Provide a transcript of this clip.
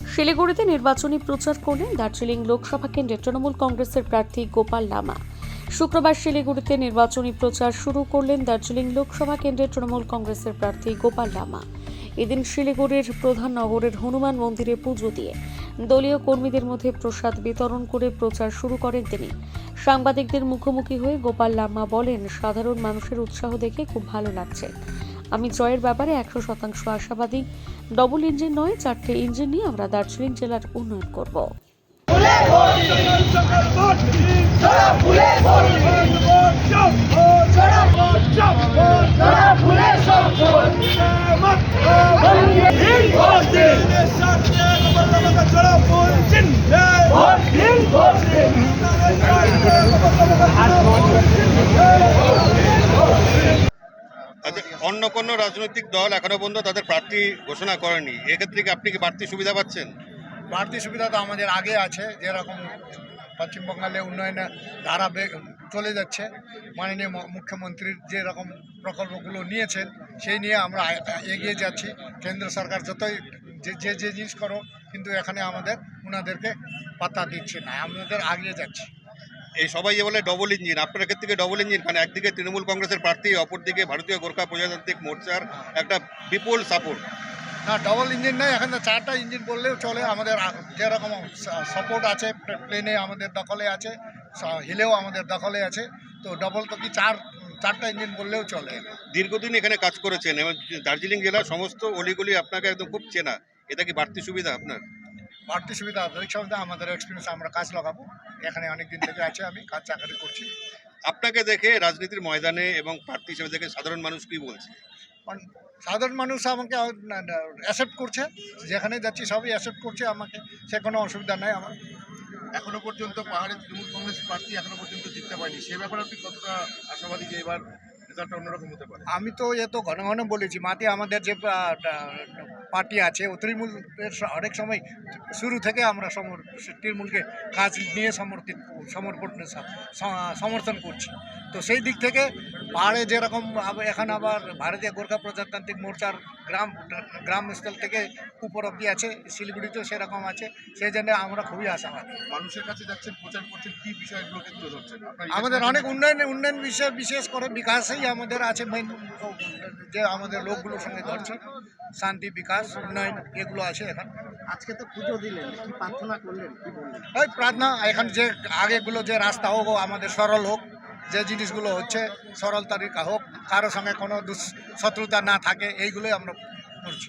শিলিগুড়িতে নির্বাচনী প্রচার করলেন দার্জিলিং লোকসভা কেন্দ্রের তৃণমূল কংগ্রেসের প্রার্থী গোপাল লামা। শুক্রবার শিলিগুড়িতে নির্বাচনী প্রচার শুরু করলেন দার্জিলিং লোকসভা কেন্দ্রের তৃণমূল কংগ্রেসের প্রার্থী গোপাল লামা। এদিন শিলিগুড়ির প্রধান নগরের হনুমান মন্দিরে পুজো দিয়ে দলীয় কর্মীদের মধ্যে প্রসাদ বিতরণ করে প্রচার শুরু করেন তিনি। সাংবাদিকদের মুখোমুখি হয়ে গোপাল লাম্মা বলেন, সাধারণ মানুষের উৎসাহ দেখে খুব ভালো লাগছে। আমি জয়ের ব্যাপারে একশো শতাংশ আশাবাদী। ডবল ইঞ্জিন নয়, চারটে ইঞ্জিন নিয়ে আমরা দার্জিলিং জেলার উন্নয়ন করব। অন্য কোনো রাজনৈতিক দল এখনও পর্যন্ত তাদের প্রার্থী ঘোষণা করেনি। এক্ষেত্রে কি আপনি কি বাড়তি সুবিধা পাচ্ছেন? বাড়তি সুবিধা তো আমাদের আগে আছে, যেরকম পশ্চিমবঙ্গে উন্নয়নে ধারা চলে যাচ্ছে। মাননীয় মুখ্যমন্ত্রীর যে রকম প্রকল্পগুলো নিয়েছেন, সেই নিয়ে আমরা এগিয়ে যাচ্ছি। কেন্দ্র সরকার যতই যে যে জিনিস করো কিন্তু এখানে আমাদের ওনাদেরকে পাত্তা দিচ্ছে না, আমাদের আগিয়ে যাচ্ছি। এই সবাই যে বলে ডবল ইঞ্জিন আপনার ক্ষেত্রে ডবল ইঞ্জিন কারণ একদিকে তৃণমূল কংগ্রেসের প্রার্থী অপরদিকে ভারতীয় গোর্খা প্রজাতান্ত্রিক মোর্চার একটা বিপুল সাপোর্ট না ডবল ইঞ্জিন নেই এখানে চারটা ইঞ্জিন বললেও চলে আমাদের যেরকম সাপোর্ট আছে প্লেনে আমাদের দখলে আছে হিলেও আমাদের দখলে আছে তো ডবল তো কি চার চারটা ইঞ্জিন বললেও চলে। দীর্ঘদিন এখানে কাজ করেছেন এবং দার্জিলিং জেলার সমস্ত অলিগলি আপনাকে একদম খুব চেনা এটা কি বাড়তি সুবিধা আপনার? বাড়তি সুবিধা আধুনিক সুবিধা আমাদের এক্সপিরিয়েন্স আমরা কাজ লাগাবো। এখানে অনেক দিন থেকে আছে আমি কাজ চাকরি করছি। আপনাকে দেখে রাজনীতির ময়দানে এবং প্রার্থী হিসেবে দেখে সাধারণ মানুষ কি বলছে? কারণ সাধারণ মানুষ আমাকে অ্যাকসেপ্ট করছে যেখানে যাচ্ছি সবই অ্যাকসেপ্ট করছে আমাকে সে কোনো অসুবিধা নেই আমার। এখনও পর্যন্ত পাহাড়ের তৃণমূল কংগ্রেস প্রার্থী এখনও পর্যন্ত জিততে পারেনি। সে ব্যাপারে আপনি কতটা আশাবাদী যে এবার আমি তো এ তো ঘন ঘন বলেছি মাটি আমাদের যে পার্টি আছে, ও তৃণমূলের অনেক সময় শুরু থেকে আমরা সমর, তৃণমূলকে কাজ নিয়ে সমর্থিত, সমর্পণ সমর্থন করছি। তো সেই দিক থেকে পাহাড়ে যেরকম এখন আবার ভারতীয় গোর্খা প্রজাতান্ত্রিক মোর্চার গ্রাম গ্রাম স্থল থেকে উপর অব্দি আছে শিলিগুড়িতেও সেরকম আছে সেই জন্য আমরা খুবই আশাবাদী। মানুষের কাছে যাচ্ছেন প্রচার করছেন কী বিষয়গুলোকে তুলে ধরছেন? আমাদের অনেক উন্নয়ন উন্নয়ন বিষয় বিশেষ করে বিকাশেই আমাদের আছে মেন যে আমাদের লোকগুলোর সঙ্গে ধরছে শান্তি বিকাশ উন্নয়ন এগুলো আছে এখন। আজকে তো পুজো দিলেন কি প্রার্থনা করলেন ওই প্রার্থনা এখন যে আগেগুলো যে রাস্তা হোক আমাদের সরল হোক যে জিনিসগুলো হচ্ছে সরল তালিকা হোক কারও সঙ্গে কোনো শত্রুতা না থাকে এইগুলোই আমরা করছি